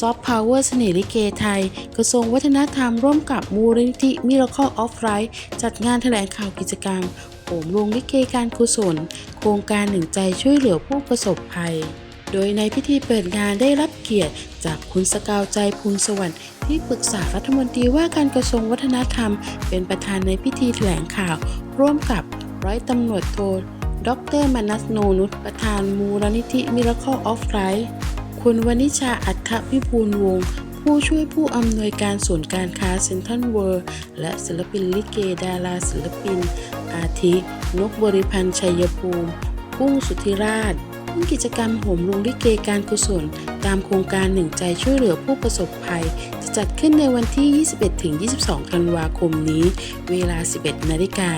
ซอฟต์พาวเวอร์เสน่ห์ลิเกไทย กระทรวงวัฒนธรรมร่วมกับมูลนิธิมิราเคิลออฟไ h t จัดงานแถลงข่าวกิจกรรมโหมโรงลิเกการกุศล โครงการหนึ่งใจช่วยเหลือผู้ประสบภัย โดยในพิธีเปิดงานได้รับเกียรติ จากคุณสกาวใจภูลสวัสดิ์ที่ปรึกษารัฐมนตรีว่าการกระทรวงวัฒนธรรม เป็นประธานในพิธีแถลงข่าว ร่วมกับร้อยตำรวจโทดรมนัสโนนุชประธานมูลนิธิมิราเคิลออฟไ h t คุณวนิชาอัฏฐวิบูลวงศ์ผู้ช่วยผู้อำนวยการศูนย์การค้าเซ็นทรัลเวิลด์และศิลปินลิเกดาราศิลปิน อาทิ นกบริพันธ์ชัยภูมิกุ้งสุธิราชร่วมกิจกรรมโหมลุงลิเกการกุศล ตามโครงการหนึ่งใจช่วยเหลือผู้ประสบภัย จะจัดขึ้นในวันที่ 21-22 ธันวาคมนี้ เวลา 11 นาฬิกา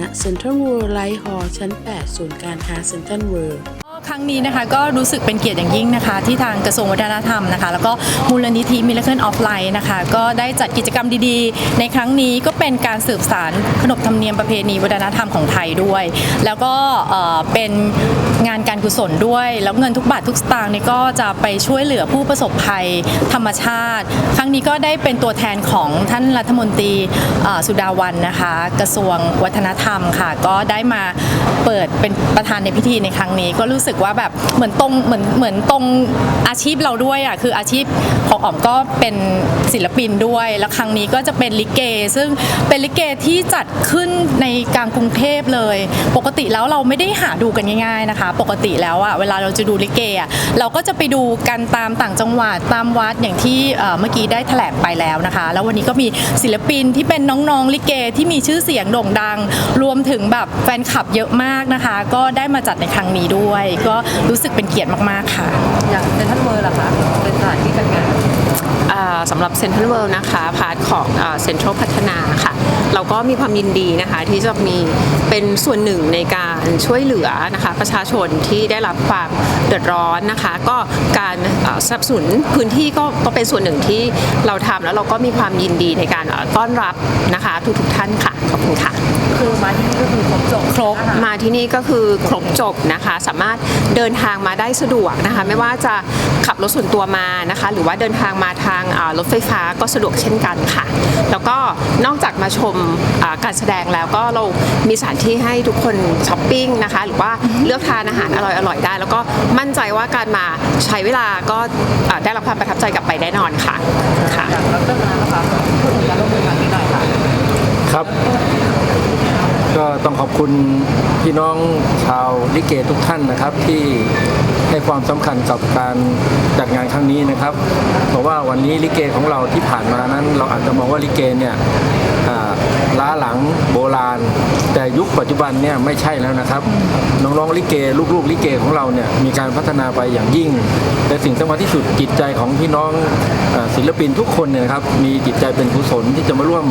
ณเซ็นทรัลเวิลด์ไลท์ฮอลล์ชั้น 8 ศูนย์การค้าเซ็นทรัลเวิลด์ ครั้งนี้นะคะก็รู้สึกเป็นเกียรติอย่างยิ่งนะคะ ที่ทางกระทรวงวัฒนธรรมนะคะ แล้วก็มูลนิธิ Miracle of Life นะคะ ก็ได้จัดกิจกรรมดีๆ ในครั้งนี้ก็เป็นการสืบสารขนบธรรมเนียมประเพณีวัฒนธรรมของไทยด้วย แล้วก็เป็นงานการกุศลด้วย แล้วเงินทุกบาททุกสตางค์นี่ก็จะไปช่วยเหลือผู้ประสบภัยธรรมชาติ ครั้งนี้ก็ได้เป็นตัวแทนของท่านรัฐมนตรีสุดาวันนะคะ กระทรวงวัฒนธรรมค่ะ ก็ได้มาเปิดเป็นประธานในพิธีในครั้งนี้ก็รู้สึกว่าแบบเหมือนตรงเหมือนเหมือนตรงอาชีพเราด้วยอะคืออาชีพของอ๋อมก็เป็นศิลปินด้วย แล้วครั้งนี้ก็จะเป็นลิเก ซึ่งเป็นลิเกที่จัดขึ้นในกลางกรุงเทพเลย ปกติแล้วเราไม่ได้หาดูกันง่าย ๆนะคะ ปกติแล้วอะเวลาเราจะดูลิเกอะเราก็จะไปดูกันตามต่างจังหวัดตามวัดอย่างที่เอ่อเมื่อกี้ได้แถลงไปแล้วนะคะ แล้ววันนี้ก็มีศิลปินที่เป็นน้องๆลิเกที่มีชื่อเสียงโด่งดัง รวมถึงแบบแฟนคลับเยอะมากนะคะ ก็ได้มาจัดในครั้งนี้ด้วยก็รู้สึกเป็นเกียรติมากๆค่ะ อย่างเซนทรัลเวิร์ล่ะคะเป็นสถานที่จัดงาน สำหรับเซ็นทรัลเวิลด์นะคะพาร์ทของเซ็นทรัลพัฒนาค่ะเราก็มีความยินดีนะคะที่จะมีเป็นส่วนหนึ่งในการช่วยเหลือนะคะประชาชนที่ได้รับความเดือดร้อนนะคะ ก็การอ่าสนับสนุนพื้นที่ก็ก็เป็นส่วนหนึ่งที่เราทำแล้วเราก็มีความยินดีในการอ่าต้อนรับนะคะทุกๆท่านค่ะขอบคุณค่ะคือมาที่นี่ก็คือครบจบครบมาที่นี่ก็คือครบจบนะคะ สามารถเดินทางมาได้สะดวกนะคะ ไม่ว่าจะขับรถส่วนตัวมานะคะ หรือว่าเดินทางมาทางอ่ารถไฟฟ้าก็สะดวกเช่นกันค่ะ แล้วก็นอกจากมาชมการแสดงแล้วก็เรามีสถานที่ให้ทุกคนช้อปปิ้งนะคะ หรือว่าเลือกทานอาหารอร่อยๆได้ แล้วก็มั่นใจว่าการมาใช้เวลาก็ได้รับความประทับใจกลับไปแน่นอนค่ะค่ะอย่างดรมนัสนะคะพูดถึงการร่วมมือครั้งนี้หน่อยค่ะ ครับ ก็ ต้องขอบคุณพี่น้องชาวลิเกทุกท่านนะครับที่ให้ความสำคัญกับการจัดงานครั้งนี้นะครับ เพราะว่าวันนี้ลิเกของเราที่ผ่านมานั้น เราอาจจะมองว่าลิเกเนี่ยล้าหลังโบราณ แต่ยุคปัจจุบันเนี่ยไม่ใช่แล้วนะครับ น้องๆลิเกลูกๆลิเกของเราเนี่ยมีการพัฒนาไปอย่างยิ่ง แต่สิ่งสำคัญที่สุดจิตใจของพี่น้องศิลปินทุกคนเนี่ยครับมีจิตใจเป็นกุศลที่จะมาร่วม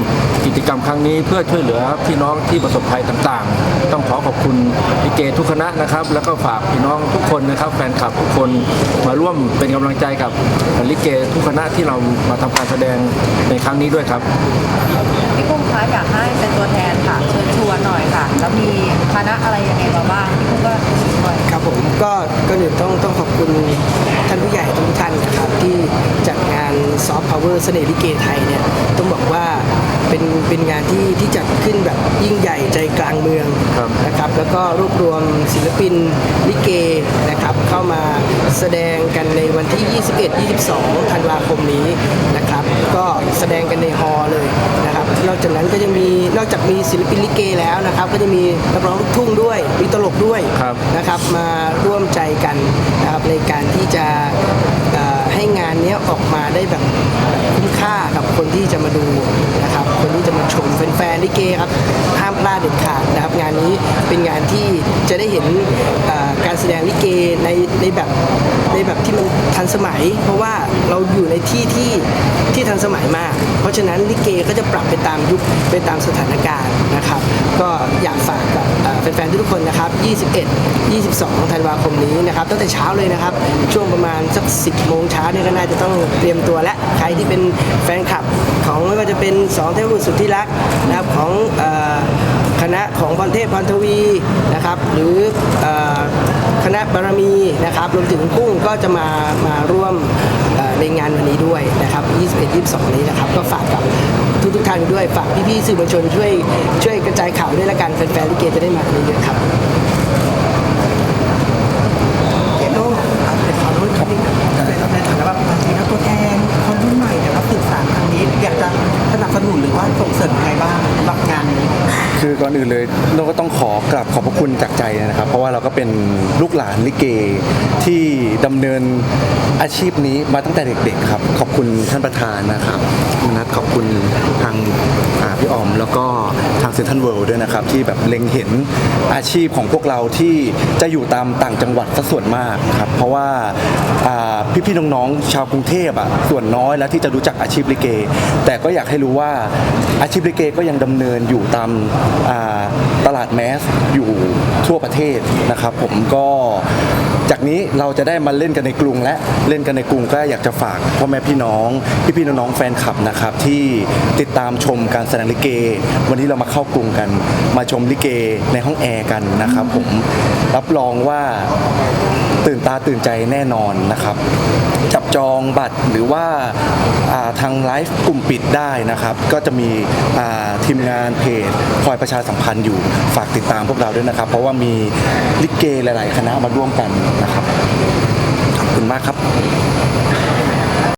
กิจกรรมครั้งนี้ เพื่อช่วยเหลือพี่น้องที่ประสบภัยต่างๆ ต้องขอขอบคุณลิเกทุกคณะนะครับ แล้วก็ฝากพี่น้องทุกคนนะครับแฟนคลับทุกคนมาร่วมเป็นกำลังใจกับลิเกทุกคณะที่เรามาทำการแสดงในครั้งนี้ด้วยครับพี่กุ้งคะอยากให้เป็นตัวแทนค่ะเชิญชวนหน่อยค่ะ แล้วมีคณะอะไรยังไงมาบ้างพี่กุ้งก็หน่อยครับผมก็ก็หนึ่งต้องต้องขอบคุณท่านผู้ใหญ่ทุกท่านนะครับที่จัดงานซอฟต์พาวเวอร์เสน่ห์ลิเกไทยเนี่ยต้องบอกว่าเป็นเป็นงานที่ที่จัดขึ้นแบบยิ่งใหญ่ใจกลางเมืองครับนะครับ แล้วก็รวบรวมศิลปินลิเกนะครับเข้ามาแสดงกันในวันที่ 21-22 ธันวาคมนี้นะครับ ก็แสดงกันในฮอลล์เลย นะครับนอกจากนั้นก็ยังมีนอกจากมีศิลปินลิเกแล้วนะครับ ก็จะมีนักร้องลูกทุ่งด้วยมีตลกด้วยครับนะครับ มาร่วมใจกันนะครับในการที่จะเอ่อให้งานเนี้ยออกมาได้แบบแบบคุ้มค่ากับคนที่จะมาดูนะครับ คนที่จะมาชม แฟนลิเกครับห้ามพลาดเด็ดขาดนะครับงานนี้เป็นงานที่จะได้เห็นการแสดงลิเกในในแบบในแบบที่มันทันสมัย เพราะว่าเราอยู่ในที่ที่ที่ทันสมัยมาก เพราะฉะนั้นลิเกก็จะปรับไปตามยุคไปตามสถานการณ์นะครับ ก็อยากฝากกับแฟนๆทุกคนนะครับ 21 22 ธันวาคมนี้นะครับ ตั้งแต่เช้าเลยนะครับ ช่วงประมาณสัก 10 โมงเช้าเนี่ยก็น่าจะต้องเตรียมตัวและ ใครที่เป็นแฟนคลับของไม่ว่าจะเป็น2เทพบุตรสุดที่รักนะครับของคณะของพรเทพพรทวีนะครับ หรือคณะบารมีนะครับรวมถึงกุ้งก็จะมามาร่วมในงานวันนี้ด้วยนะครับ 21 22 นี้นะครับ ก็ฝากกับทุกทุกท่านด้วยฝากพี่ๆสื่อมวลชนช่วยช่วยกระจายข่าวด้วยละกันแฟนๆลิเกจะได้มาเยอะๆครับเอโน่อะเป็นขอรุ่นขับในฐานะแบบจริงๆแล้วตัวแทนคนรุ่นใหม่เนี่ยรับสื่อสารทางนี้อยากจะสนับสนุนหรือว่าส่งเสริม คือก่อนอื่นเลยเราก็ต้องขอกราบขอบพระคุณจากใจนะครับ เพราะว่าเราก็เป็นลูกหลานลิเกที่ดำเนินอาชีพนี้มาตั้งแต่เด็กๆครับ ขอบคุณท่านประธานนะครับมนัทขอบคุณทางพี่ออม แล้วก็ทางเซนทันเวิลด์ด้วยนะครับ ที่แบบเล็งเห็นอาชีพของพวกเราที่จะอยู่ตามต่างจังหวัดซะส่วนมากครับ เพราะว่าพี่ๆน้องๆชาวกรุงเทพอะส่วนน้อยแล้วที่จะรู้จักอาชีพลิเก แต่ก็อยากให้รู้ว่าอาชีพลิเกก็ยังดำเนินอยู่ตามตลาดแมสอยู่ทั่วประเทศนะครับ ผมก็ จากนี้เราจะได้มาเล่นกันในกรุงและเล่นกันในกรุงก็อยากจะฝากพ่อแม่พี่น้อง พี่ๆน้องๆแฟนคลับนะครับที่ติดตามชมการแสดงลิเก วันนี้เรามาเข้ากรุงกัน มาชมลิเกในห้องแอร์กันนะครับ ผมรับรองว่าตื่นตาตื่นใจแน่นอนนะครับ จับจองบัตรหรือว่าาทางไลฟ์กลุ่มปิดได้นะครับ ก็จะมีทีมงานเพจคอยประชาสัมพันธ์อยู่ฝากติดตามพวกเราด้วยนะครับ เพราะว่ามีลิเกหลาย ๆ คณะมาร่วมกันนะครับ ขอบคุณมากครับ